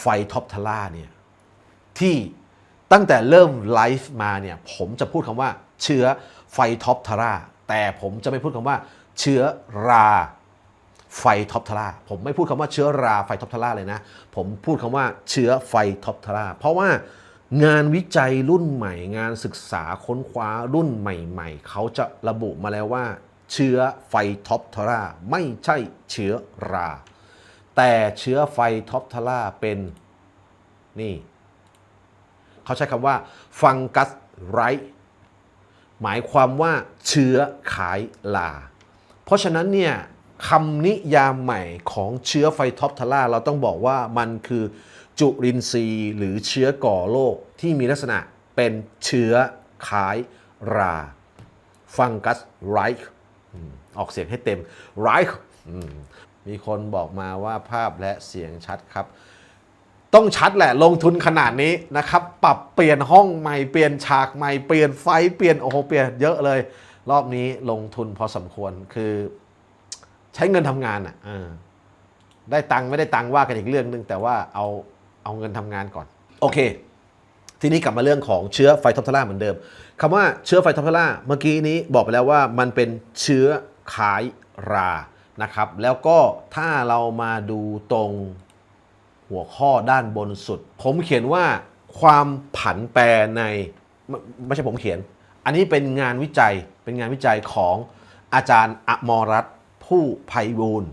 ไฟท็อปทล่าเนี่ยที่ตั้งแต่เริ่มไลฟ์มาเนี่ยผมจะพูดคำว่าเชื้อไฟท็อปทล่าแต่ผมจะไม่พูดคำว่าเชื้อราไฟท็อปทล่าผมไม่พูดคำว่าเชื้อราไฟท็อปทล่าเลยนะ ผมพูดคำว่าเชื้อไฟท็อปทล่าเพราะว่างานวิจัยรุ่นใหม่ งานศึกษาค้นคว้ารุ่นใหม่ ๆ เขาจะระบุมาแล้วว่า เชื้อไฟท็อปทล่าไม่ใช่เชื้อรา แต่เชื้อไฟท็อปทล่าเป็นนี่ เขาใช้คำว่าฟังกัสไรหมายความว่าเชื้อขายลา เพราะฉะนั้นเนี่ยคำนิยามใหม่ของเชื้อไฟท็อปทล่าเราต้องบอกว่ามันคือจุลินทรีย์หรือเชื้อก่อโรคที่มีลักษณะเป็นเชื้อขายราฟังกัสไรค์ออกเสียงให้เต็มไรค์ มีคนบอกมาว่าภาพและเสียงชัดครับ ต้องชัดแหละลงทุนขนาดนี้นะครับ ปรับเปลี่ยนห้องใหม่เปลี่ยนฉากใหม่เปลี่ยนไฟเปลี่ยนโอ้โหเปลี่ยนเยอะเลย รอบนี้ลงทุนพอสมควรคือ ใช้เงินทำงานอะได้ตังค์ไม่ได้ตังค์ว่ากันอีกเรื่องหนึง แต่ว่าเอาเอาเงินทำงานก่อน โอเค ทีนี้กลับมาเรื่องของเชื้อไฟท็อปทล่าเหมือนเดิมคำว่าเชื้อไฟท็อปทล่าเมื่อกี้นี้บอกไปแล้วว่ามันเป็นเชื้อขายรา นะครับ แล้วก็ถ้าเรามาดูตรงหัวข้อด้านบนสุด ผมเขียนว่าความผันแปรในไม่ใช่ผมเขียน อันนี้เป็นงานวิจัยเป็นงานวิจัยของอาจารย์อมรัตผู้ไพบูล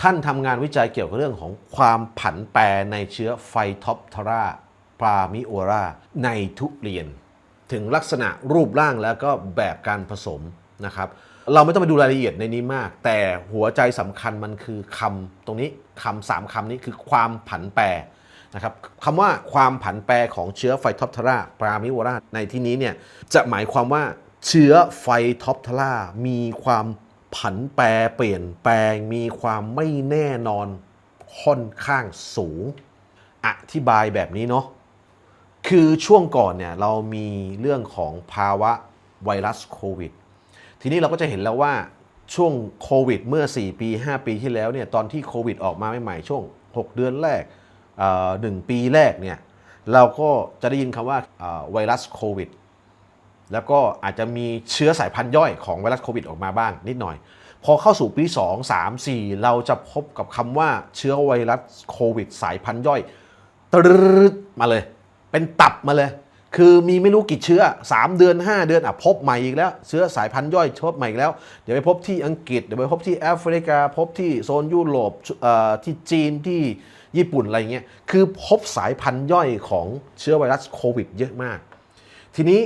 ท่านทำงานวิจัยเกี่ยวกับเรื่องของความผันแปรในเชื้อไฟท็อปทาราปรามิโอราในทุเรียน ถึงลักษณะรูปร่างแล้วก็แบบการผสมนะครับ เราไม่ต้องไปดูรายละเอียดในนี้มาก แต่หัวใจสำคัญมันคือคำตรงนี้คำสามคำนี้คือความผันแปรนะครับคำว่าความผันแปรของเชื้อไฟท็อปทาราปรามิโอราในที่นี้เนี่ยจะหมายความว่าเชื้อไฟท็อปทารามีความผันแปรเปลี่ยนแปลงมีความไม่แน่นอนค่อนข้างสูง อธิบายแบบนี้เนาะคือช่วงก่อนเนี่ยเรามีเรื่องของภาวะไวรัสโควิด ทีนี้เราก็จะเห็นแล้วว่าช่วงโควิดเมื่อ 4 ปี 5 ปีที่แล้วเนี่ยตอนที่โควิดออกมาใหม่ๆช่วง 6 เดือนแรกหนึ่งปีแรกเนี่ยเราก็จะได้ยินคำว่าไวรัสโควิดแล้วก็อาจจะมีเชื้อสายพันธุ์ย่อยของไวรัสโควิดออกมาบ้างนิดหน่อย พอเข้าสู่ปี 2 3 4 เราจะพบกับคำว่าเชื้อไวรัสโควิด สายพันธุ์ย่อยตรึดมาเลย เป็นตับมาเลย คือมีไม่รู้กี่เชื้อ 3 เดือน 5 เดือนอะพบใหม่อีกแล้ว เชื้อสายพันธุ์ย่อยพบใหม่อีกแล้ว เดี๋ยวไปพบที่อังกฤษ เดี๋ยวไปพบที่แอฟริกา พบที่โซนยุโรปที่จีนที่ญี่ปุ่นอะไรเงี้ย คือพบสายพันธุ์ย่อยของเชื้อไวรัสโควิดเยอะมาก ทีนี้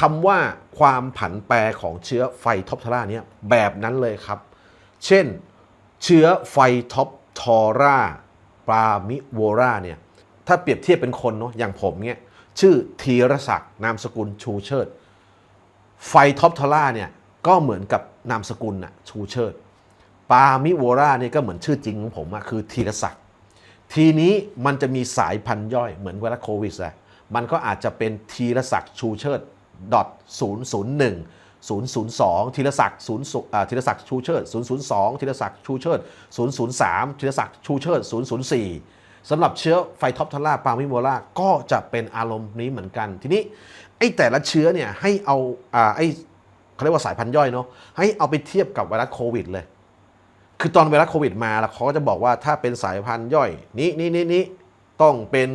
คำว่าความผันแปรของเชื้อไฟท็อปทาราเนี่ยแบบนั้นเลยครับ เช่น เชื้อไฟท็อปทอราปรามิโวราเนี่ย ถ้าเปรียบเทียบเป็นคนเนาะอย่างผมเนี่ย ชื่อธีรศักดิ์นามสกุลชูเชิด ไฟท็อปทอราเนี่ยก็เหมือนกับนามสกุลน่ะชูเชิด ปามิโวราเนี่ยก็เหมือนชื่อจริงของผมอะคือธีรศักดิ์ทีนี้มันจะมีสายพันธุ์ย่อยเหมือนไวรัสโควิดแหละมันก็อาจจะเป็นธีรศักดิ์ชูเชิด001 002ธีรศักดิ์0อ่าธีรศักดิ์ชูเชิด002ธีรศักดิ์ชูเชิด003ธีรศักดิ์ชูเชิด004 สำหรับเชื้อไฟท็อปทาร่าปามิโมลาก็จะเป็นอารมณ์นี้เหมือนกัน ทีนี้ไอ้แต่ละเชื้อเนี่ยให้เอาอ่าไอ้เขาเรียกว่าสายพันธุ์ย่อยเนาะให้เอาไปเทียบกับไวรัสโควิดเลย คือตอนไวรัสโควิดมาแล้วเขาก็จะบอกว่าถ้าเป็นสายพันธุ์ย่อยนี้นี้นี้นี้ต้องเป็น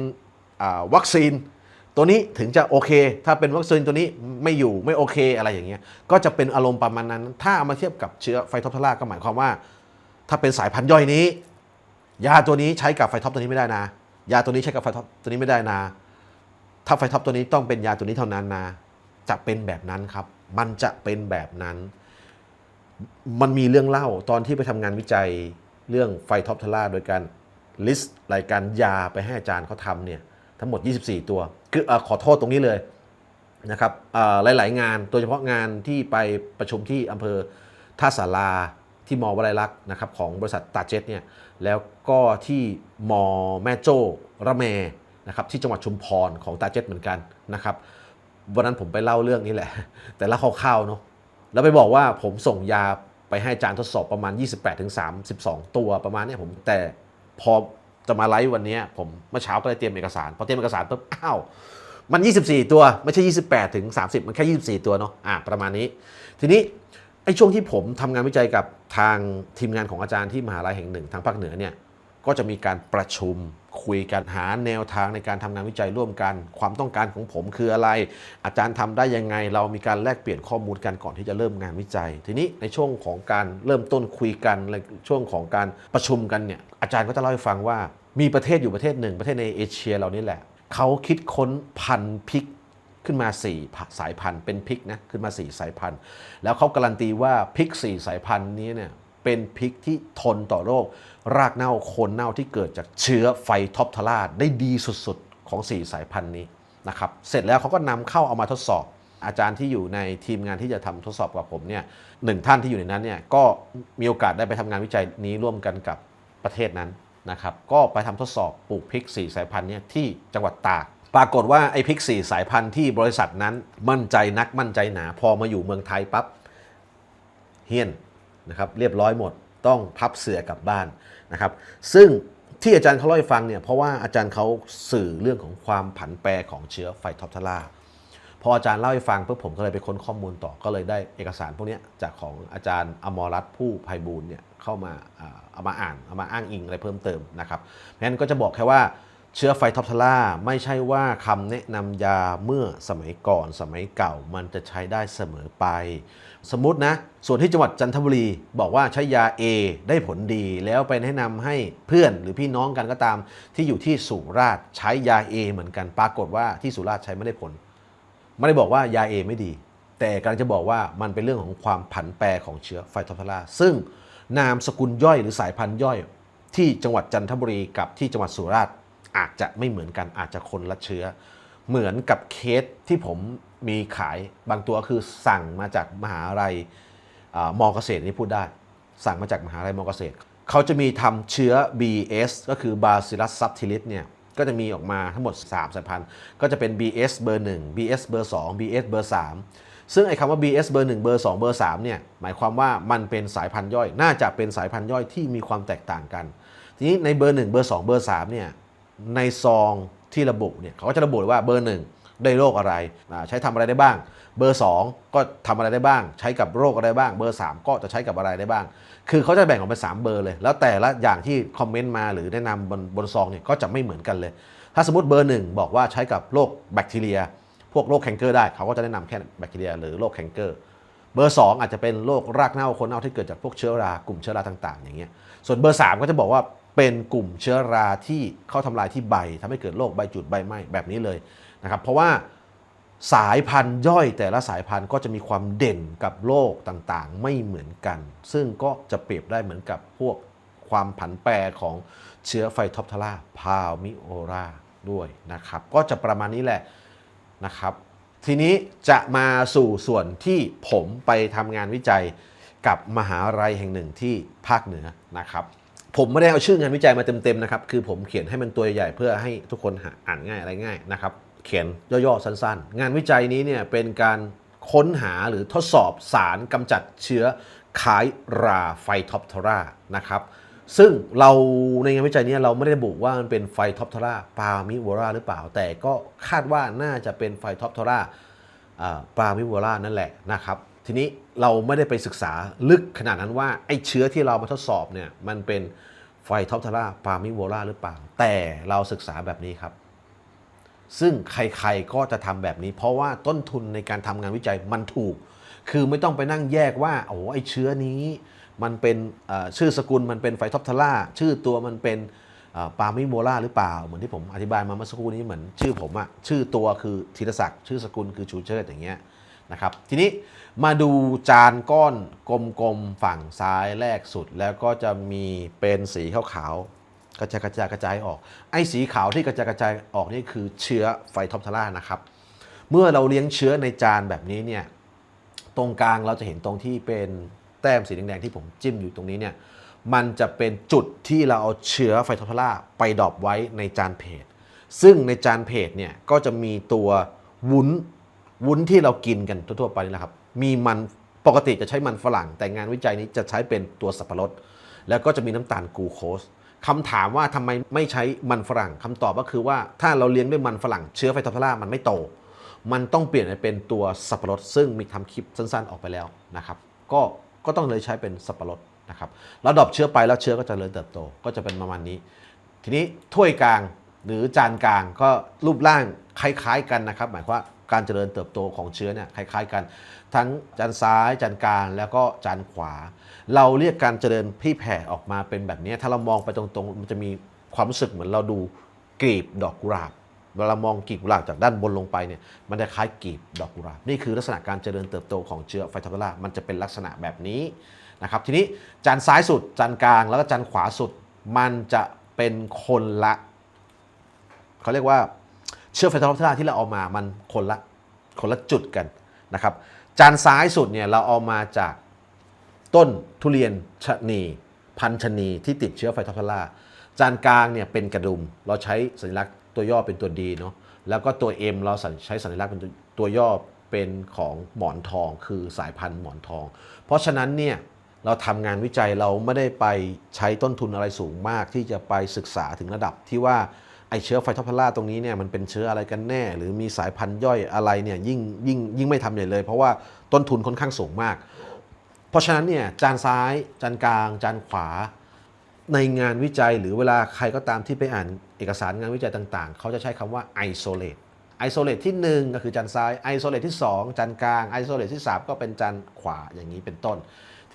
วัคซีนตัวนี้ถึงจะโอเค ถ้าเป็นวัคซีนตัวนี้ไม่อยู่ไม่โอเคอะไรอย่างเงี้ย ก็จะเป็นอารมณ์ประมาณนั้น ถ้าเอามาเทียบกับเชื้อไฟท็อปทาร่าก็หมายความว่า ถ้าเป็นสายพันธุ์ย่อยนี้ ยาตัวนี้ใช้กับไฟท็อปตัวนี้ไม่ได้นะ ยาตัวนี้ใช้กับไฟท็อปตัวนี้ไม่ได้นะ ถ้าไฟท็อปตัวนี้ต้องเป็นยาตัวนี้เท่านั้นนะ จะเป็นแบบนั้นครับ มันจะเป็นแบบนั้น มันมีเรื่องเล่าตอนที่ไปทำงานวิจัยเรื่องไฟท็อปทาราโดยการลิสต์รายการยาไปให้อาจารย์เขาทำเนี่ยทั้งหมด 24 ตัว คืออขอโทษตรงนี้เลยนะครับหลาย ๆ งานโดยเฉพาะงานที่ไปประชุมที่อำเภอท่าสาราที่มอวลัยลักษณ์นะครับของบริษัทตาเจ็ตเนี่ย แล้วก็ที่มอแม่โจ้ระเมนะครับที่จังหวัดชุมพรของตาเจ็ตเหมือนกันนะครับวันนั้นผมไปเล่าเรื่องนี้แหละ แต่ล่าคร่าวๆเนาะแล้วไปบอกว่าผมส่งยาไปให้อาจารย์ทดสอบประมาณ 28-32 ตัวประมาณนี้ผมแต่พอจะมาไลฟ์วันนี้ผมเมื่อเช้าก็เลยเตรียมเอกสารพอเตรียมเอกสารปุ๊บอ้าวมัน 24 ตัวไม่ใช่ 28 ถึง 30 มันแค่ 24 ตัวเนาะอะประมาณนี้ ทีนี้ ไอ้ช่วงที่ผมทำงานวิจัยกับทางทีมงานของอาจารย์ที่มหาลัยแห่งหนึ่ง ทางภาคเหนือเนี่ยก็จะมีการประชุมคุยกันหาแนวทางในการทำงานวิจัยร่วมกัน ความต้องการของผมคืออะไร อาจารย์ทำได้ยังไง เรามีการแลกเปลี่ยนข้อมูลกันก่อนที่จะเริ่มงานวิจัย ทีนี้ในช่วงของการเริ่มต้นคุยกันในช่วงของการประชุมกันเนี่ยอาจารย์ก็จะเล่าให้ฟังว่า มีประเทศอยู่ประเทศหนึ่ง ประเทศในเอเชียเรานี่แหละเขาคิดค้นพันธุ์พริก ขึ้นมา 4 สายพันธุ์เป็นพริกนะขึ้นมา 4 สายพันธุ์ แล้วเขาการันตีว่าพริก 4 สายพันธุ์นี้เนี่ยเป็นพริกที่ทนต่อโรค รากเน่าโคนเน่าที่เกิดจากเชื้อไฟท็อปทาราได้ดีสุดๆ ของ 4 สายพันธุ์นี้นะครับเสร็จแล้วเขาก็นำเข้าเอามาทดสอบ อาจารย์ที่อยู่ในทีมงานที่จะทำทดสอบกับผมเนี่ยหนึ่งท่านที่อยู่ในนั้นเนี่ยก็มีโอกาสได้ไปทำงานวิจัยนี้ร่วมกันกับประเทศนั้นนะครับก็ไปทำทดสอบปลูกพริก 4 สายพันธุ์เนี่ยที่จังหวัดตาก ปรากฏว่าไอ้พิก4สายพันธุ์ที่บริษัทนั้นมั่นใจนักมั่นใจหนา พอมาอยู่เมืองไทยปั๊บเฮี้ยนนะครับเรียบร้อยหมดต้องพับเสือกลับบ้านนะครับ ซึ่งที่อาจารย์เขาเล่าให้ฟังเนี่ยเพราะว่าอาจารย์เขาสื่อเรื่องของความผันแปรของเชื้อไฟท็อปทาราพออาจารย์เล่าให้ฟังปุ๊บผมก็เลยไปค้นข้อมูลต่อก็เลยได้เอกสารพวกนี้จากของอาจารย์อมรรัตน์ผู้ไพบูลย์เนี่ยเข้ามาอ่าเอามาอ่านเอามาอ้างอิงอะไรเพิ่มเติมนะครับเพราะฉะนั้นก็จะบอกแค่ว่า เชื้อไฟท็อปทาราไม่ใช่ว่าคำแนะนำยาเมื่อสมัยก่อนสมัยเก่ามันจะใช้ได้เสมอไป สมมตินะ ส่วนที่จังหวัดจันทบุรีบอกว่าใช้ยา A ได้ผลดีแล้วไปแนะนำให้เพื่อนหรือพี่น้องกันก็ตาม ที่อยู่ที่สุราษฎร์ใช้ยา A เหมือนกันปรากฏว่าที่สุราษฎร์ใช้ไม่ได้ผล ไม่ได้บอกว่ายาเอไม่ดี แต่กำลังจะบอกว่ามันเป็นเรื่องของความผันแปรของเชื้อไฟทอปทาราซึ่งนามสกุลย่อยหรือสายพันธุ์ย่อย ที่จังหวัดจันทบุรีกับที่จังหวัดสุราษฎร์ อาจจะไม่เหมือนกันอาจจะคนละเชื้อ เหมือนกับเคสที่ผมมีขายบางตัวคือสั่งมาจากมหาลัยมอเกษตรนี่พูดได้ สั่งมาจากมหาลัยมอเกษตรเขาจะมีทำเชื้อ BS ก็คือ Bacillus subtilis เนี่ยก็จะมีออกมาทั้งหมด 3 สายพันธุ์ ก็จะเป็น BS เบอร์ 1 BS เบอร์ 2 BS เบอร์ 3 ซึ่งไอ้คำว่า BS เบอร์ 1 เบอร์ 2 เบอร์ 3 เนี่ย หมายความว่ามันเป็นสายพันธุ์ย่อย น่าจะเป็นสายพันธุ์ย่อยที่มีความแตกต่างกัน ทีนี้ในเบอร์ 1 เบอร์ 2 เบอร์ 3 เนี่ย ในซองที่ระบุเนี่ยเขาก็จะระบุว่าเบอร์1ได้โรคอะไรใช้ทำอะไรได้บ้าง เบอร์ 2 ก็ทำอะไรได้บ้าง ใช้กับโรคอะไรบ้าง เบอร์ 3 ก็จะใช้กับอะไรได้บ้าง คือเขาจะแบ่งออกเป็น3เบอร์เลย แล้วแต่ละอย่างที่คอมเมนต์มาหรือแนะนำบนบนซองเนี่ยก็จะไม่เหมือนกันเลย ถ้าสมมติเบอร์หนึ่งบอกว่าใช้กับโรคแบคทีเรีย พวกโรคแคนเกอร์ได้เขาก็จะแนะนำแค่แบคทีเรีย หรือโรคแคนเกอร์ เบอร์ 2 อาจจะเป็นโรครากเน่าคนเน่าที่เกิดจากพวกเชื้อรากลุ่มเชื้อราต่าง ๆ อย่างเงี้ย ส่วนเบอร์ 3 ก็จะบอกว่า เป็นกลุ่มเชื้อราที่เข้าทำลายที่ใบทำให้เกิดโรคใบจุดใบไหม้แบบนี้เลยนะครับ เพราะว่าสายพันธุ์ย่อยแต่ละสายพันธุ์ก็จะมีความเด่นกับโรคต่างๆ ไม่เหมือนกัน ซึ่งก็จะเปรียบได้เหมือนกับพวกความผันแปรของเชื้อไฟท็อปทาราพาวมิโอราด้วยนะครับ ก็จะประมาณนี้แหละนะครับ ทีนี้จะมาสู่ส่วนที่ผมไปทำงานวิจัยกับมหาลัยแห่งหนึ่งที่ภาคเหนือนะครับ ผมไม่ได้เอาชื่องานวิจัยมาเต็มๆนะครับ คือผมเขียนให้มันตัวใหญ่เพื่อให้ทุกคนอ่านง่ายอะไรง่ายนะครับ เขียนย่อๆสั้นๆ งานวิจัยนี้เนี่ยเป็นการค้นหาหรือทดสอบสารกำจัดเชื้อคายราไฟท็อปทรานะครับ ซึ่งเราในงานวิจัยนี้เราไม่ได้ระบุว่ามันเป็นไฟท็อปทราปามิวราหรือเปล่า แต่ก็คาดว่าน่าจะเป็นไฟท็อปทราปามิวรานั่นแหละนะครับทีนี้เราไม่ได้ไปศึกษาลึกขนาดนั้นว่าไอ้เชื้อที่เรามาทดสอบเนี่ยมันเป็น ไฟท็อปทาราปามิโวราหรือเปล่า แต่เราศึกษาแบบนี้ครับ ซึ่งใครๆก็จะทำแบบนี้ เพราะว่าต้นทุนในการทำงานวิจัยมันถูก คือไม่ต้องไปนั่งแยกว่าโอ้ไอเชื้อนี้ มันเป็นชื่อสกุลมันเป็นไฟท็อปทาร่าชื่อตัวมันเป็นปามิโมล่าหรือเปล่า เหมือนที่ผมอธิบายมาเมื่อสักครู่นี้เหมือนชื่อผมอะชื่อตัวคือธีรศักดิ์ชื่อสกุลคือชูเชิดอย่างเงี้ยนะครับทีนี้ มาดูจานก้อนกลมๆฝั่งซ้ายแรกสุด แล้วก็จะมีเป็นสีขาวๆกระจายกระจายกระจายออก ไอ้สีขาวที่กระจายกระจายออกนี่คือเชื้อไฟทอปทาร่านะครับ เมื่อเราเลี้ยงเชื้อในจานแบบนี้เนี่ยตรงกลางเราจะเห็นตรงที่เป็นแต้มสีแดงๆที่ผมจิ้มอยู่ตรงนี้เนี่ยมันจะเป็นจุดที่เราเอาเชื้อไฟโทาร่าไปดรอปไว้ในจานเพจซึ่งในจานเพจเนี่ยก็จะมีตัววุ้นวุ้นที่เรากินกันทั่วๆไปนี่แหละครับ มีมันปกติจะใช้มันฝรั่ง แต่งานวิจัยนี้จะใช้เป็นตัวสับปะรด แล้วก็จะมีน้ำตาลกูโคสคำถามว่าทำไมไม่ใช้มันฝรั่งคำตอบก็คือว่าถ้าเราเลี้ยงด้วยมันฝรั่งเชื้อไฟทอพารามันไม่โต มันต้องเปลี่ยนไปเป็นตัวสับปะรด ซึ่งมีทำคลิปสั้นๆออกไปแล้วนะครับ ก็ก็ต้องเลยใช้เป็นสับปะรดนะครับแล้วดอปเชื้อไปแล้วเชื้อก็จะเจริญเติบโตก็จะเป็นประมาณนี้ ทีนี้ถ้วยกลางหรือจานกลางก็รูปร่างคล้ายๆกันนะครับ หมายความว่า การเจริญเติบโตของเชื้อเนี่ยคล้ายๆกัน ทั้งจานซ้ายจานกลางแล้วก็จานขวา เราเรียกการเจริญพี่แผ่ออกมาเป็นแบบนี้ถ้าเรามองไปตรงๆ มันจะมีความรู้สึกเหมือนเราดูกลีบดอกกุหลาบเวลาเรามองกลีบกุหลาบจากด้านบนลงไปเนี่ยมันจะคล้ายกลีบดอกกุหลาบนี่คือลักษณะการเจริญเติบโตของเชื้อไฟทอพารามันจะเป็นลักษณะแบบนี้นะครับทีนี้จานซ้ายสุดจานกลางแล้วก็จานขวาสุด มันจะเป็นคนละเขาเรียกว่า เชื้อไฟทอพาราที่เราเอามามันคนละคนละจุดกันนะครับจานซ้ายสุดเนี่ยเราเอามาจากต้นทุเรียนชะนีพันชะนีที่ติดเชื้อไฟทอพาราจานกลางเนี่ยเป็นกระดุมเราใช้สัญลักษณ์ตัวย่อเป็นตัวดีเนาะแล้วก็ตัว M เราใช้สัญลักษณ์เป็นตัวตัวย่อเป็นของหมอนทองคือสายพันธุ์หมอนทอง เพราะฉะนั้นเนี่ยเราทำงานวิจัยเราไม่ได้ไปใช้ต้นทุนอะไรสูงมาก ที่จะไปศึกษาถึงระดับที่ว่า ไอเชื้อไฟทอพาร่าตรงนี้เนี่ยมันเป็นเชื้ออะไรกันแน่ หรือมีสายพันธุ์ย่อยอะไรเนี่ยยิ่งยิ่งยิ่งไม่ทำใหญ่เลย เพราะว่าต้นทุนค่อนข้างสูงมาก เพราะฉะนั้นเนี่ยจานซ้าย จานกลาง จานขวา ในงานวิจัยหรือเวลาใครก็ตามที่ไปอ่านเอกสารงานวิจัยต่างๆ เขาจะใช้คำว่า isolate isolate ที่ 1 ก็คือจานซ้าย isolate ที่ 2 จานกลาง isolate ที่ 3 ก็เป็นจานขวาอย่างนี้เป็นต้น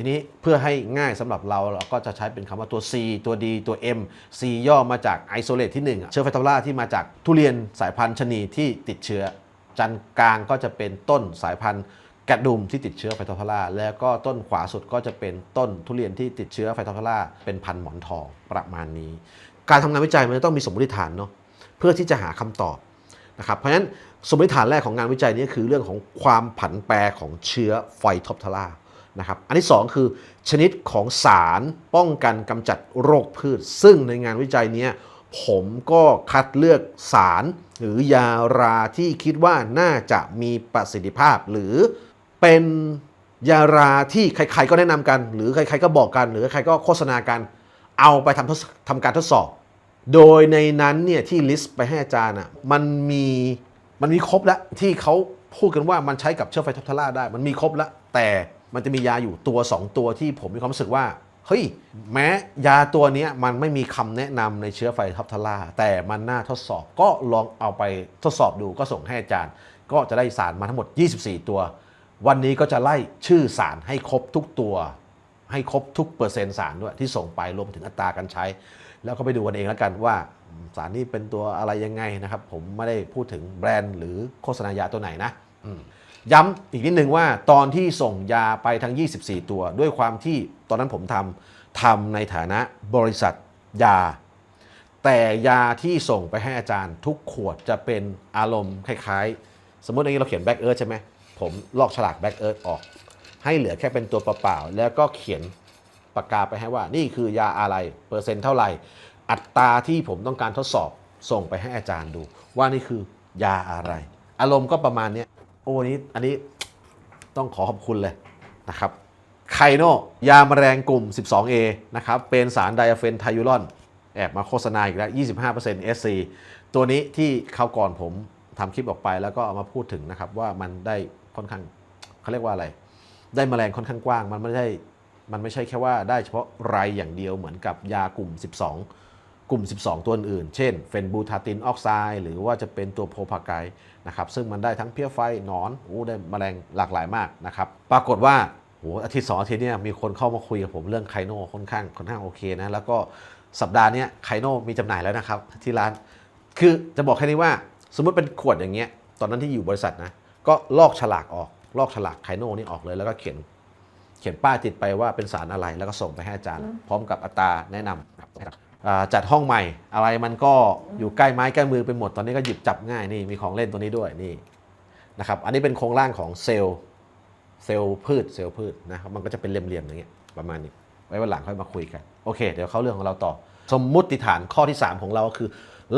ทีนี้เพื่อให้ง่ายสำหรับเราเราก็จะใช้เป็นคำว่าตัว C ตัว D ตัว M C ย่อมาจาก isolate ที่ 1 เชื้อไฟทอราที่มาจากทุเรียนสายพันธุ์ชนีที่ติดเชื้อจานกลางก็จะเป็นต้นสายพันธุ์กระดุมที่ติดเชื้อไฟทอพาราแล้วก็ต้นขวาสุดก็จะเป็นต้นทุเรียนที่ติดเชื้อไฟทอพาราเป็นพันธุ์หมอนทองประมาณนี้ การทำงานวิจัยมันจะต้องมีสมมติฐานเนาะเพื่อที่จะหาคำตอบนะครับเพราะฉะนั้นสมมติฐานแรกของงานวิจัยนี้คือเรื่องของความผันแปรของเชื้อไฟทอพารา นะครับอันที่สองคือชนิดของสารป้องกันกำจัดโรคพืช ซึ่งในงานวิจัยนี้ผมก็คัดเลือกสารหรือยาราที่คิดว่าน่าจะมีประสิทธิภาพ หรือเป็นยาราที่ใครๆก็แนะนำกัน หรือใครๆก็บอกกัน หรือใครก็โฆษณากัน เอาไปทำทำการทดสอบ โดยในนั้นเนี่ยที่ลิสต์ไปให้อาจารย์อะมันมีมันมีครบแล้วที่เขาพูดกันว่ามันใช้กับเชื้อไฟทับทาร่าได้ มันมีครบแล้วแต่ มันจะมียาอยู่ตัว 2 ตัวที่ผมมีความรู้สึกว่า เฮ้ย แม้ยาตัวนี้มันไม่มีคำแนะนำในเชื้อไฟทับทาราแต่มันน่าทดสอบก็ลองเอาไปทดสอบดูก็ส่งให้อาจารย์ ก็จะได้สารมาทั้งหมด 24 ตัว วันนี้ก็จะไล่ชื่อสารให้ครบทุกตัว ให้ครบทุกเปอร์เซ็นต์สารด้วยที่ส่งไปรวมถึงอัตราการใช้ แล้วก็ไปดูกันเองแล้วกันว่าสารนี้เป็นตัวอะไรยังไงนะครับ ผมไม่ได้พูดถึงแบรนด์หรือโฆษณายาตัวไหนนะอืม ย้ำอีกนิดนึงว่าตอนที่ส่งยาไปทั้ง 24 ตัว ด้วยความที่ตอนนั้นผมทำทำในฐานะบริษัทยา แต่ยาที่ส่งไปให้อาจารย์ ทุกขวดจะเป็นอารมณ์คล้ายๆ สมมติอย่างนี้เราเขียนแบ็กเอิร์ธใช่ไหมผมลอกฉลากแบ็กเอิร์ธออก ให้เหลือแค่เป็นตัวเปล่าๆแล้วก็เขียนปากกาไปให้ว่า นี่คือยาอะไรเปอร์เซ็นต์เท่าไหร่ อัตราที่ผมต้องการทดสอบส่งไปให้อาจารย์ดู ว่านี่คือยาอะไร อารมณ์ก็ประมาณนี้ อ้นี้อันนี้ต้องขอขอบคุณเลยนะครับไคโนยาแมลงกลุ่ม 12A นะครับเป็นสารไดอะเฟนไทยูรอน แอบมาโฆษณาอีกแล้ว 25% SC ตัวนี้ที่คราวก่อนผมทำคลิปออกไปแล้วก็เอามาพูดถึงนะครับว่ามันได้ค่อนข้างเขาเรียกว่าอะไร ได้แมลงค่อนข้างกว้าง มันไม่ได้มันไม่ใช่แค่ว่าได้เฉพาะไรอย่างเดียวเหมือนกับยากลุ่ม 12 กลุ่ม 12 ตัวอื่น เช่น เฟนบูทาตินออกไซด์หรือว่าจะเป็นตัวโพพาไกนะครับ ซึ่งมันได้ทั้งเพี้ยไฟหนอนโอ้ได้แมลงหลากหลายมากนะครับ ปรากฏว่าโหอาทิตย์สองอาทิตย์เนี่ยมีคนเข้ามาคุยกับผมเรื่องไคโน่ค่อนข้างค่อนข้างโอเคนะ แล้วก็สัปดาห์เนี้ยไคโน่มีจำหน่ายแล้วนะครับ ที่ร้าน คือจะบอกแค่นี้ว่า สมมุติเป็นขวดอย่างเงี้ย ตอนนั้นที่อยู่บริษัทนะ ก็ลอกฉลากออก ลอกฉลากไคโน่นี่ออกเลย แล้วก็เขียน เขียนป้ายติดไปว่าเป็นสารอะไร แล้วก็ส่งไปให้อาจารย์ พร้อมกับอัตราแนะนำครับอ่า จัดห้องใหม่ อะไรมันก็อยู่ใกล้ไม้ใกล้มือไปหมดตอนนี้ก็หยิบจับง่ายนี่มีของเล่นตัวนี้ด้วยนี่นะครับอันนี้เป็นโครงร่างของเซลล์เซลล์พืชเซลล์พืชนะครับมันก็จะเป็นเหลี่ยมๆอย่างเงี้ยประมาณนี้ไว้วันหลังค่อยมาคุยกันโอเค เดี๋ยวเข้าเรื่องของเราต่อ สมมุติฐานข้อที่ 3 ของเราก็คือ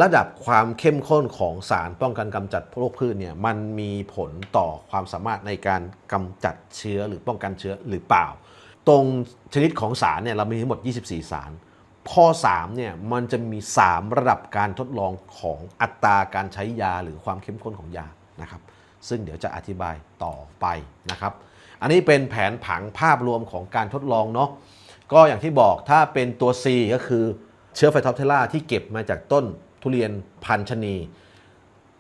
ระดับความเข้มข้นของสารป้องกันกำจัดโรคพืชเนี่ยมันมีผลต่อความสามารถในการกำจัดเชื้อหรือป้องกันเชื้อหรือเปล่า ตรงชนิดของสารเนี่ยเรามีทั้งหมด 24 สาร ข้อ 3 เนี่ยมันจะมี 3 ระดับการทดลองของอัตราการใช้ยาหรือความเข้มข้นของยานะครับ ซึ่งเดี๋ยวจะอธิบายต่อไปนะครับ อันนี้เป็นแผนผังภาพรวมของการทดลองเนาะก็อย่างที่บอกถ้าเป็นตัว C ก็คือเชื้อไฟท็อปเทล่าที่เก็บมาจากต้นทุเรียนพันชนี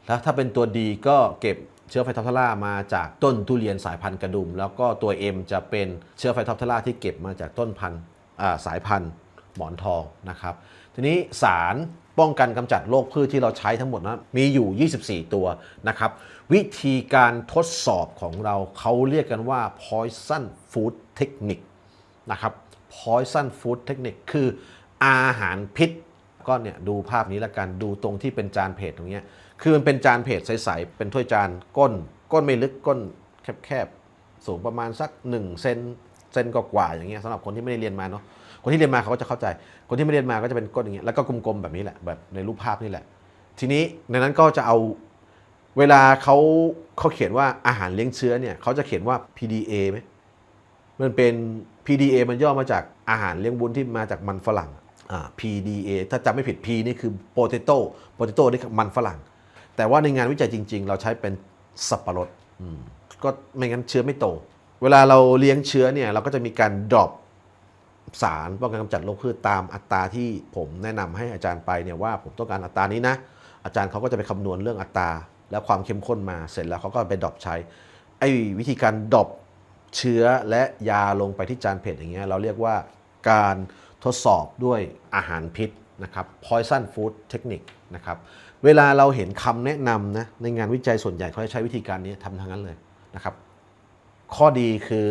แล้วถ้าเป็นตัวดีก็เก็บเชื้อไฟท็อปเทล่ามาจากต้นทุเรียนสายพันธุ์กระดุม แล้วก็ตัว M จะเป็นเชื้อไฟท็อปเทล่าที่เก็บมาจากต้นพันธุ์สายพันธุ์ หมอนทองนะครับ ทีนี้สารป้องกันกำจัดโรคพืชที่เราใช้ทั้งหมดนะมีอยู่ 24 ตัวนะครับ วิธีการทดสอบของเราเขาเรียกกันว่า poison food technique นะครับ poison food technique คืออาหารพิษ ก็เนี่ยดูภาพนี้ละกันดูตรงที่เป็นจานเพจตรงเนี้ยคือมันเป็นจานเพจใสๆเป็นถ้วยจานก้น ก้นไม่ลึกก้นแคบๆสูงประมาณสัก1เซนเซนกกว่าๆอย่างเงี้ยสำหรับคนที่ไม่ได้เรียนมาเนาะ คนที่เรียนมาเขาก็จะเข้าใจ คนที่ไม่เรียนมาก็จะเป็นก้นอย่างเงี้ยแล้วก็กลมๆแบบนี้แหละแบบในรูปภาพนี่แหละ ทีนี้ในนั้นก็จะเอาเวลาเขาเขาเขียนว่าอาหารเลี้ยงเชื้อเนี่ยเขาจะเขียนว่า PDA ไหมมันเป็น PDA มันย่อมาจากอาหารเลี้ยงวุ้นที่มาจากมันฝรั่งอ่า PDA ถ้าจำไม่ผิด P นี่คือ potato potato นี่คือมันฝรั่ง แต่ว่าในงานวิจัยจริง ๆ เราใช้เป็นสับปะรดก็ไม่งั้นเชื้อไม่โต เวลาเราเลี้ยงเชื้อเนี่ยเราก็จะมีการดรอป สารป้องกันกำจัดโรคพืชตามอัตราที่ผมแนะนำให้อาจารย์ไปเนี่ยว่าผมต้องการอัตรานี้นะ อาจารย์เขาก็จะไปคำนวณเรื่องอัตรา และความเข้มข้นมาเสร็จแล้วเขาก็ไปดรอปใช้ไอ้วิธีการดรอปเชื้อและยาลงไปที่จานเผ็ดอย่างเงี้ยเราเรียกว่าการทดสอบด้วยอาหารพิษนะครับ poison food technique นะครับเวลาเราเห็นคำแนะนำนะในงานวิจัยส่วนใหญ่เขาจะใช้วิธีการนี้ทำทางนั้นเลยนะครับ ข้อดีคือ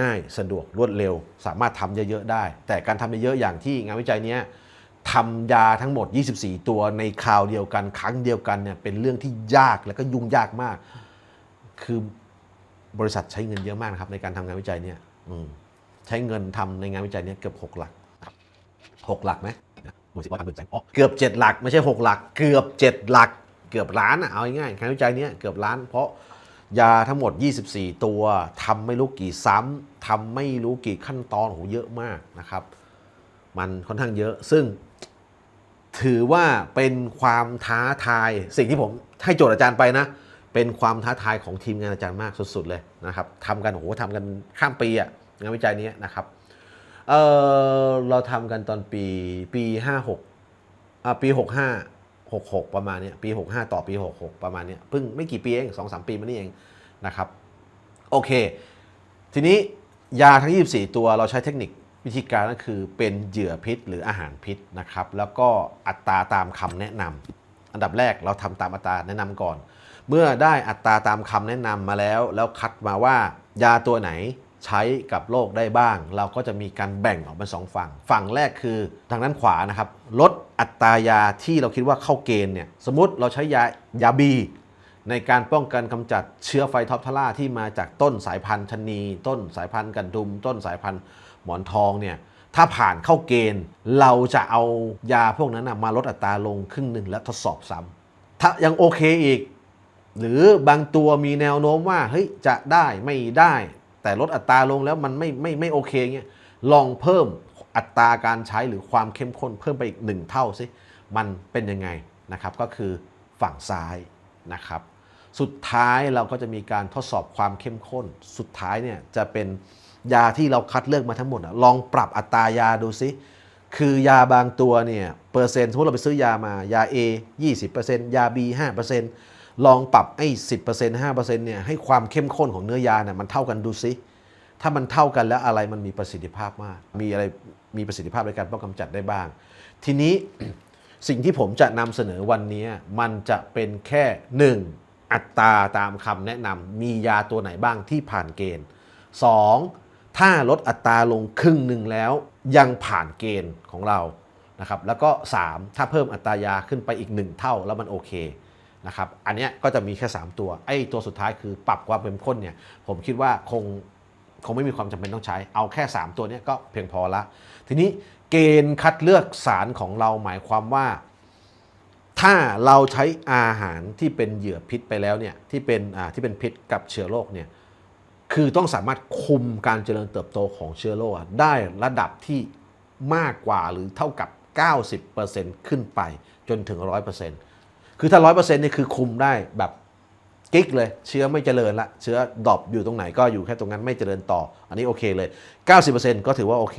ง่ายสะดวกรวดเร็ว สามารถทำเยอะๆได้ แต่การทำเยอะๆอย่างที่งานวิจัยเนี้ยทำยาทั้งหมด 24 ตัวในคราวเดียวกัน ครั้งเดียวกันเนี่ยเป็นเรื่องที่ยากและก็ยุ่งยากมาก คือบริษัทใช้เงินเยอะมากนะครับในการทำงานวิจัยเนี่ยใช้เงินทำในงานวิจัยเนี่ยเกือบ 6 หลักหกหลักไหมหน่วยสิบพันหมื่นแสนอ๋อเกือบ 7 หลัก ไม่ใช่ 6 หลัก เกือบ 7 หลัก เกือบล้านอะเอาง่ายๆงานวิจัยเนี้ยเกือบล้านเพราะ ยาทั้งหมด 24 ตัวทำไม่รู้กี่ซ้ำทำไม่รู้กี่ขั้นตอนโหเยอะมากนะครับ มันค่อนข้างเยอะ ซึ่ง ถือว่าเป็นความท้าทายสิ่งที่ผมให้โจทย์อาจารย์ไปนะ เป็นความท้าทายของทีมงานอาจารย์มากสุด ๆ เลยนะครับทำกันโหทำกันข้ามปีอะงานวิจัยนี้นะครับเออเราทำกันตอนปีปี 56อ่าปี 65 66 ประมาณเนี้ยปี 65 ต่อปี 66 ประมาณเนี้ยเพิ่งไม่กี่ปีเองสองสามปีมานี่เองนะครับโอเค ทีนี้ยาทั้ง 24 ตัวเราใช้เทคนิควิธีการก็คือเป็นเหยื่อพิษหรืออาหารพิษนะครับแล้วก็อัตราตามคำแนะนำอันดับแรกเราทำตามอัตราแนะนำก่อน เมื่อได้อัตราตามคำแนะนำมาแล้ว แล้วคัดมาว่ายาตัวไหน ใช้กับโรคได้บ้าง เราก็จะมีการแบ่งออกเป็นสองฝั่ง ฝั่งแรกคือทางด้านขวานะครับลดอัตรายาที่เราคิดว่าเข้าเกณฑ์เนี่ยสมมติเราใช้ยายาบีในการป้องกันกำจัดเชื้อไฟท็อปทาร่าที่มาจากต้นสายพันธุ์ชนี ต้นสายพันธุ์กันดุม ต้นสายพันธุ์หมอนทองเนี่ยถ้าผ่านเข้าเกณฑ์ เราจะเอายาพวกนั้นนะมาลดอัตราลงครึ่งหนึ่งและทดสอบซ้ำถ้ายังโอเคอีก หรือบางตัวมีแนวโน้มว่าเฮ้ยจะได้ไม่ได้ แต่ลดอัตราลงแล้วมันไม่ไม่ไม่โอเคเงี้ยลองเพิ่มอัตราการใช้หรือความเข้มข้นเพิ่มไปอีกหนึ่งเท่าสิมันเป็นยังไงนะครับก็คือฝั่งซ้ายนะครับ สุดท้ายเราก็จะมีการทดสอบความเข้มข้น สุดท้ายเนี่ยจะเป็นยาที่เราคัดเลือกมาทั้งหมดอะลองปรับอัตรายาดูซิคือยาบางตัวเนี่ยเปอร์เซ็นต์สมมติเราไปซื้อยามา ยา A 20%ยา B 5% ลองปรับไอ้10% 5%เนี่ยให้ความเข้มข้นของเนื้อยาเนี่ยมันเท่ากันดูซิถ้ามันเท่ากันแล้วอะไรมันมีประสิทธิภาพมาก มีอะไรมีประสิทธิภาพในการป้องกันกำจัดได้บ้าง ทีนี้สิ่งที่ผมจะนำเสนอวันนี้มันจะเป็นแค่ 1. อัตราตามคำแนะนำมียาตัวไหนบ้างที่ผ่านเกณฑ์ 2. ถ้าลดอัตราลงครึ่งหนึ่งแล้วยังผ่านเกณฑ์ของเรานะครับแล้วก็ 3. ถ้าเพิ่มอัตรายาขึ้นไปอีก 1 เท่าแล้วมันโอเค นะครับ อันนี้ก็จะมีแค่ 3 ตัว ไอ้ตัวสุดท้ายคือปรับความเข้มข้นเนี่ย ผมคิดว่าคงคงไม่มีความจำเป็นต้องใช้ เอาแค่ 3 ตัวเนี้ยก็เพียงพอละ ทีนี้เกณฑ์คัดเลือกสารของเราหมายความว่า ถ้าเราใช้อาหารที่เป็นเหยื่อพิษไปแล้วเนี่ยที่เป็นอ่าที่เป็นพิษกับเชื้อโรคเนี่ยคือต้องสามารถคุมการเจริญเติบโตของเชื้อโรคได้ระดับที่มากกว่าหรือเท่ากับ 90%ขึ้นไปจนถึง 100% คือถ้า100%นี่คือคุมได้แบบกิ๊กเลย เชื้อไม่เจริญละ เชื้อดอปอยู่ตรงไหนก็อยู่แค่ตรงนั้นไม่เจริญต่อ อันนี้โอเคเลย 90%ก็ถือว่าโอเค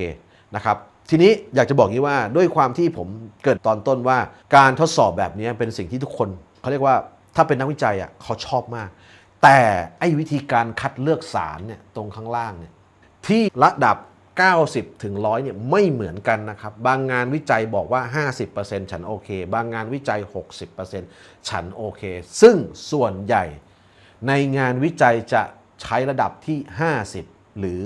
นะครับ ทีนี้อยากจะบอกงี้ว่าด้วยความที่ผมเกิดตอนต้นว่า การทดสอบแบบนี้เป็นสิ่งที่ทุกคนเขาเรียกว่าถ้าเป็นนักวิจัยอะเขาชอบมาก แต่ไอ้วิธีการคัดเลือกสารเนี่ยตรงข้างล่างเนี่ยที่ระดับ 90 ถึง 100 เนี่ยไม่เหมือนกันนะครับ บางงานวิจัยบอกว่า 50%ฉันโอเค บางงานวิจัย 60%ฉันโอเค ซึ่งส่วนใหญ่ในงานวิจัยจะใช้ระดับที่ 50 หรือ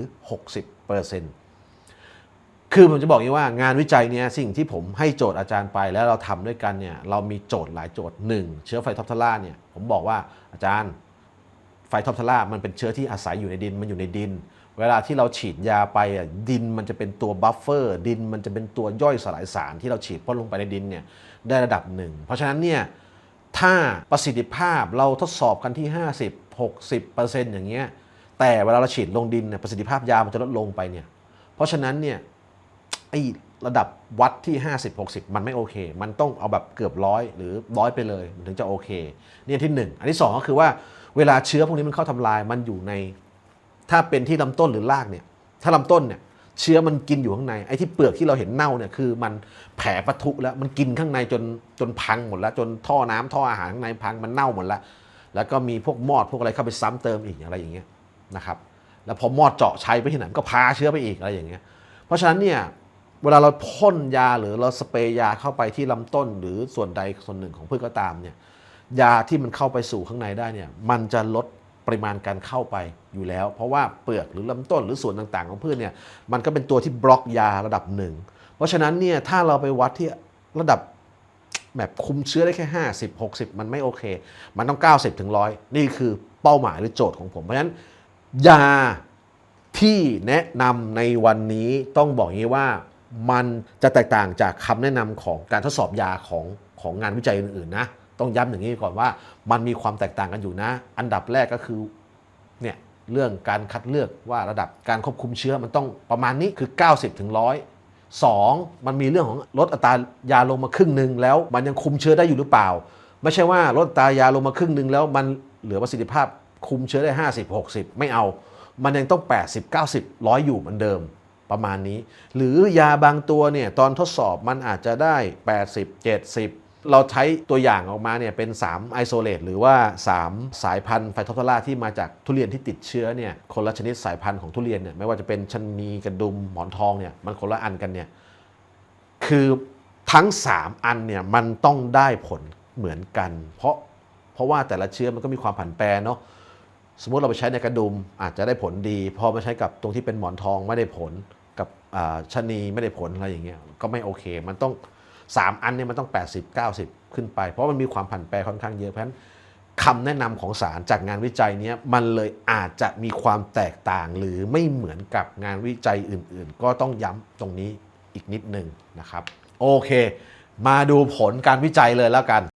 60%คือผมจะบอกอย่างนี้ว่างานวิจัยเนี่ยสิ่งที่ผมให้โจทย์อาจารย์ไปแล้วเราทำด้วยกันเนี่ยเรามีโจทย์หลายโจทย์หนึ่งเชื้อไฟท็อปทาร่าเนี่ยผมบอกว่าอาจารย์ไฟท็อปทาร่ามันเป็นเชื้อที่อาศัยอยู่ในดินมันอยู่ในดิน เวลาที่เราฉีดยาไปอะดินมันจะเป็นตัวบัฟเฟอร์ดินมันจะเป็นตัวย่อยสลายสารที่เราฉีดพ่นลงไปในดินเนี่ยได้ระดับหนึ่งเพราะฉะนั้นเนี่ยถ้าประสิทธิภาพเราทดสอบกันที่ 50 60%อย่างเงี้ยแต่เวลาเราฉีดลงดินเนี่ยประสิทธิภาพยามันจะลดลงไปเนี่ยเพราะฉะนั้นเนี่ยไอระดับวัดที่ 50 60 มันไม่โอเค มันต้องเอาแบบเกือบร้อยหรือร้อยไปเลยถึงจะโอเคเนี่ยที่ 1 อันที่ 2 ก็คือว่าเวลาเชื้อพวกนี้มันเข้าทำลายมันอยู่ใน ถ้าเป็นที่ลำต้นหรือรากเนี่ย ถ้าลำต้นเนี่ยเชื้อมันกินอยู่ข้างในไอ้ที่เปลือกที่เราเห็นเน่าเนี่ยคือมันแผลปะทุแล้วมันกินข้างในจนจนพังหมดแล้ว จนท่อน้ำท่ออาหารข้างในพังมันเน่าหมดแล้ว แล้วก็มีพวกมอดพวกอะไรเข้าไปซ้ำเติมอีกอะไรอย่างเงี้ยนะครับ แล้วพอมอดเจาะใช้ไปที่ไหนก็พาเชื้อไปอีกอะไรอย่างเงี้ย เพราะฉะนั้นเนี่ยเวลาเราพ่นยาหรือเราสเปรย์ยาเข้าไปที่ลำต้น หรือส่วนใดส่วนหนึ่งของพืชก็ตามเนี่ยยาที่มันเข้าไปสู่ข้างในได้เนี่ยมันจะลด ปริมาณการเข้าไปอยู่แล้ว เพราะว่าเปลือกหรือลำต้นหรือส่วนต่างๆ ของพืชเนี่ยมันก็เป็นตัวที่บล็อกยาระดับหนึ่งเพราะฉะนั้นเนี่ยถ้าเราไปวัดที่ระดับแบบคุมเชื้อได้แค่ 50 60 มันไม่โอเค มันต้อง 90 ถึง 100 นี่คือเป้าหมายหรือโจทย์ของผม เพราะฉะนั้นยาที่แนะนำในวันนี้ต้องบอกงี้ว่ามันจะแตกต่างจากคำแนะนำของการทดสอบยาของของงานวิจัยอื่นๆนะ ต้องย้ำอย่างนี้ก่อนว่า มันมีความแตกต่างกันอยู่นะ อันดับแรกก็คือเนี่ยเรื่องการคัดเลือกว่าระดับการควบคุมเชื้อมันต้องประมาณนี้คือ 90ถึง100 2มันมีเรื่องของลดอัตรายาลงมาครึ่งหนึ่งแล้วมันยังคุมเชื้อได้อยู่หรือเปล่า ไม่ใช่ว่าลดอัตรายาลงมาครึ่งหนึ่งแล้วมันเหลือประสิทธิภาพคุมเชื้อได้ 50 60 ไม่เอา มันยังต้อง 80 90 100 อยู่เหมือนเดิมประมาณนี้ หรือยาบางตัวเนี่ยตอนทดสอบมันอาจจะได้ 80 70 เราใช้ตัวอย่างออกมาเนี่ยเป็น3ไอโซเลตหรือว่า 3 สายพันธุ์ไฟทอปทราที่มาจากทุเรียนที่ติดเชื้อเนี่ยคนละชนิดสายพันธุ์ของทุเรียนเนี่ยไม่ว่าจะเป็นชะนีกระดุมหมอนทองเนี่ยมันคนละอันกันเนี่ยคือทั้ง 3 อันเนี่ยมันต้องได้ผลเหมือนกัน เพราะเพราะว่าแต่ละเชื้อมันก็มีความผันแปรเนาะสมมติเราไปใช้ในกระดุมอาจจะได้ผลดี พอมาใช้กับตรงที่เป็นหมอนทองไม่ได้ผลกับชะนีไม่ได้ผลอะไรอย่างเงี้ยก็ไม่โอเค มันต้อง 3 อันเนี่ยมันต้อง 80 90 ขึ้นไป เพราะมันมีความผันแปรค่อนข้างเยอะเพราะฉะนั้นคำแนะนำของสารจากงานวิจัยนี้มันเลยอาจจะมีความแตกต่างหรือไม่เหมือนกับงานวิจัยอื่น ๆ ก็ต้องย้ำตรงนี้อีกนิดนึงนะครับ โอเค มาดูผลการวิจัยเลยแล้วกัน